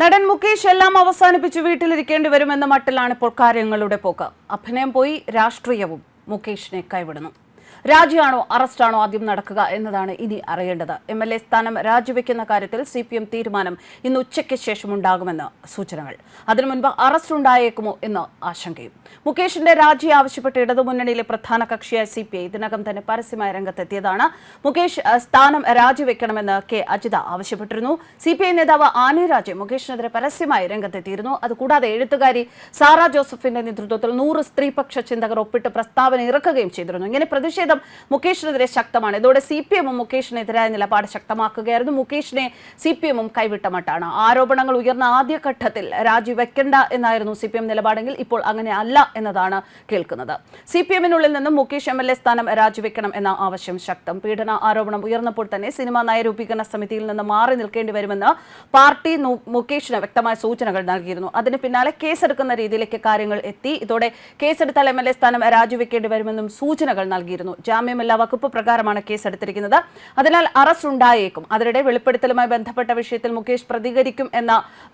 നടൻ മുകേഷ് എല്ലാം അവസാനിപ്പിച്ച് വീട്ടിലിരിക്കേണ്ടി വരുമെന്ന മട്ടിലാണ് ഇപ്പോൾ കാര്യങ്ങളുടെ പോക്ക്. അഭിനയം പോയി രാഷ്ട്രീയവും മുകേഷിനെ കൈവിടുന്നു. രാജിയാണോ അറസ്റ്റാണോ ആദ്യം നടക്കുക എന്നതാണ് ഇനി അറിയേണ്ടത്. എം എൽ എ സ്ഥാനം രാജിവെക്കുന്ന കാര്യത്തിൽ സി പി എം തീരുമാനം ഇന്ന് ഉച്ചയ്ക്ക് ശേഷം ഉണ്ടാകുമെന്ന് സൂചനകൾ. അതിനു മുൻപ് അറസ്റ്റ് ഉണ്ടായേക്കുമോ എന്ന് ആശങ്കയും. മുകേഷിന്റെ രാജി ആവശ്യപ്പെട്ട് ഇടതുമുന്നണിയിലെ പ്രധാന കക്ഷിയായ സി പി ഐ ഇതിനകം തന്നെ പരസ്യമായ രംഗത്തെത്തിയതാണ്. മുകേഷ് സ്ഥാനം രാജിവെക്കണമെന്ന് കെ. അജിത ആവശ്യപ്പെട്ടിരുന്നു. സി പി ഐ നേതാവ് ആനി രാജെ മുകേഷിനെതിരെ പരസ്യമായി രംഗത്തെത്തിയിരുന്നു. അതുകൂടാതെ എഴുത്തുകാരി സാറ ജോസഫിന്റെ നേതൃത്വത്തിൽ നൂറ് സ്ത്രീപക്ഷ ചിന്തകർ ഒപ്പിട്ട് പ്രസ്താവന ഇറക്കുകയും ചെയ്തിരുന്നു. ഇങ്ങനെ പ്രതിഷേധം മുകേഷിനെതിരെ ശക്തമാണ്. ഇതോടെ സി പി എമ്മും മുകേഷിനെതിരായ നിലപാട് ശക്തമാക്കുകയായിരുന്നു. മുകേഷിനെ സി പി എമ്മും കൈവിട്ട മട്ടാണ്. ആരോപണങ്ങൾ ഉയർന്ന ആദ്യഘട്ടത്തിൽ രാജിവെക്കേണ്ട എന്നായിരുന്നു സി പി എം നിലപാടെങ്കിൽ ഇപ്പോൾ അങ്ങനെ അല്ല എന്നതാണ് കേൾക്കുന്നത്. സി പി എമ്മിനുള്ളിൽ നിന്നും മുകേഷ് എം എൽ എ സ്ഥാനം രാജിവെക്കണം എന്ന ആവശ്യം ശക്തം. പീഡന ആരോപണം ഉയർന്നപ്പോൾ തന്നെ സിനിമാ നയരൂപീകരണ സമിതിയിൽ നിന്ന് മാറി നിൽക്കേണ്ടി വരുമെന്ന് പാർട്ടി മുകേഷിന് വ്യക്തമായ സൂചനകൾ നൽകിയിരുന്നു. അതിന് പിന്നാലെ കേസെടുക്കുന്ന രീതിയിലേക്ക് കാര്യങ്ങൾ എത്തി. ഇതോടെ കേസെടുത്താൽ എം എൽ എ സ്ഥാനം രാജിവെക്കേണ്ടി വരുമെന്നും സൂചനകൾ നൽകിയിരുന്നു. ജാമ്യമില്ലാ വകുപ്പ് പ്രകാരമാണ് കേസെടുത്തിരിക്കുന്നത്. അതിനാൽ അറസ്റ്റ് ഉണ്ടായേക്കും അതിനിടെ വെളിപ്പെടുത്തലുമായി ബന്ധപ്പെട്ട വിഷയത്തിൽ മുകേഷ് പ്രതികരിക്കും എന്ന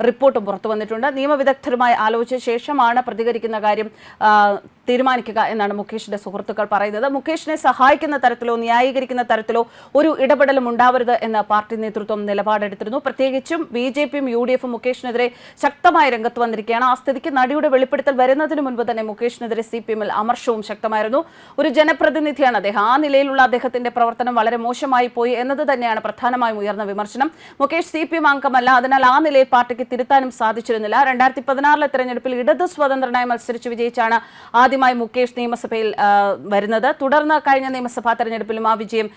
റിപ്പോർട്ടും പുറത്തു വന്നിട്ടുണ്ട് നിയമവിദഗ്ധരുമായി ആലോചിച്ച ശേഷമാണ് പ്രതികരിക്കുന്ന കാര്യം തീരുമാനിക്കുക എന്നാണ് മുകേഷിന്റെ സുഹൃത്തുക്കൾ പറയുന്നത്. മുകേഷിനെ സഹായിക്കുന്ന തരത്തിലോ ന്യായീകരിക്കുന്ന തരത്തിലോ ഒരു ഇടപെടലും ഉണ്ടാവരുത് എന്ന് പാർട്ടി നേതൃത്വം നിലപാടെടുത്തിരുന്നു. പ്രത്യേകിച്ചും ബി ജെ പിയും യു ഡി എഫും മുകേഷിനെതിരെ ശക്തമായ രംഗത്ത് വന്നിരിക്കുകയാണ്. ആ സ്ഥിതിക്ക് നടിയുടെ വെളിപ്പെടുത്തൽ വരുന്നതിന് മുൻപ് തന്നെ മുകേഷിനെതിരെ സി പി എമ്മിൽ അമർഷവും ശക്തമായിരുന്നു. ഒരു ജനപ്രതിനിധിയാണ് അദ്ദേഹം. ആ നിലയിലുള്ള അദ്ദേഹത്തിന്റെ പ്രവർത്തനം വളരെ മോശമായി പോയി എന്നത് തന്നെയാണ് പ്രധാനമായും ഉയർന്ന വിമർശനം. മുകേഷ് സി പി എം അംഗമല്ല. അതിനാൽ ആ നിലയിൽ പാർട്ടിക്ക് തിരുത്താനും സാധിച്ചിരുന്നില്ല. രണ്ടായിരത്തി പതിനാറിലെ തെരഞ്ഞെടുപ്പിൽ ഇടത് സ്വതന്ത്രനായി മത്സരിച്ച് വിജയിച്ചാണ് ആദ്യമായി മുകേഷ് നിയമസഭയിൽ വരുന്നത്. തുടർന്ന് കഴിഞ്ഞ നിയമസഭാ തെരഞ്ഞെടുപ്പിലും ആ വിജയം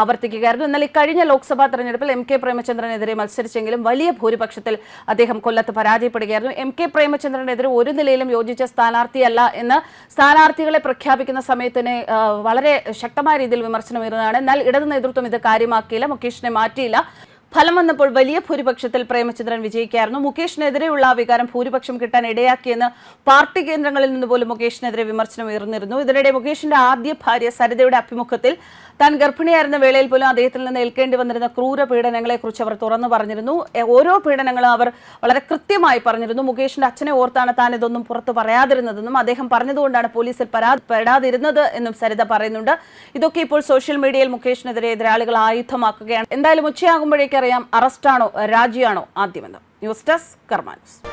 ആവർത്തിക്കുകയായിരുന്നു. എന്നാൽ ഇക്കഴിഞ്ഞ ലോക്സഭാ തെരഞ്ഞെടുപ്പിൽ എം കെ പ്രേമചന്ദ്രനെതിരെ മത്സരിച്ചെങ്കിലും വലിയ ഭൂരിപക്ഷത്തിൽ അദ്ദേഹം കൊല്ലത്ത് പരാജയപ്പെടുകയായിരുന്നു. എം കെ പ്രേമചന്ദ്രനെതിരെ ഒരു നിലയിലും യോജിച്ച സ്ഥാനാർത്ഥിയല്ല എന്ന് സ്ഥാനാർത്ഥികളെ പ്രഖ്യാപിക്കുന്ന സമയത്ത് തന്നെ വളരെ ശക്തമായ രീതിയിൽ വിമർശനം ഉയർന്നതാണ് എന്നാൽ ഇടത് നേതൃത്വം ഇത് കാര്യമാക്കിയില്ല. മുകേഷിനെ മാറ്റിയില്ല. ഫലം വന്നപ്പോൾ വലിയ ഭൂരിപക്ഷത്തിൽ പ്രേമചന്ദ്രൻ വിജയിക്കായിരുന്നു. മുകേഷിനെതിരെയുള്ള വികാരം ഭൂരിപക്ഷം കിട്ടാൻ ഇടയാക്കിയെന്ന് പാർട്ടി കേന്ദ്രങ്ങളിൽ നിന്ന് പോലും മുകേഷിനെതിരെ വിമർശനം ഉയർന്നിരുന്നു. ഇതിനിടെ മുകേഷിന്റെ ആദ്യ ഭാര്യ സരിതയുടെ അഭിമുഖത്തിൽ താൻ ഗർഭിണിയായിരുന്ന വേളയിൽ പോലും അദ്ദേഹത്തിൽ നിന്ന് ഏൽക്കേണ്ടി വന്നിരുന്ന ക്രൂര പീഡനങ്ങളെക്കുറിച്ച് അവർ തുറന്നു പറഞ്ഞിരുന്നു. ഓരോ പീഡനങ്ങളും അവർ വളരെ കൃത്യമായി പറഞ്ഞിരുന്നു. മുകേഷിന്റെ അച്ഛനെ ഓർത്താണ് താൻ ഇതൊന്നും പുറത്തു പറയാതിരുന്നതെന്നും അദ്ദേഹം പറഞ്ഞതുകൊണ്ടാണ് പോലീസിൽ പരാതിപ്പെടാതിരുന്നത് പെടാതിരുന്നത് എന്നും സരിത പറയുന്നുണ്ട്. ഇതൊക്കെ ഇപ്പോൾ സോഷ്യൽ മീഡിയയിൽ മുകേഷിനെതിരെ എതിരാളികൾ ആയുധമാക്കുകയാണ്. എന്തായാലും ഉച്ചയാകുമ്പോഴേക്കറിയാം അറസ്റ്റാണോ രാജിയാണോ ആദ്യമെന്ന്. News desk Karma news.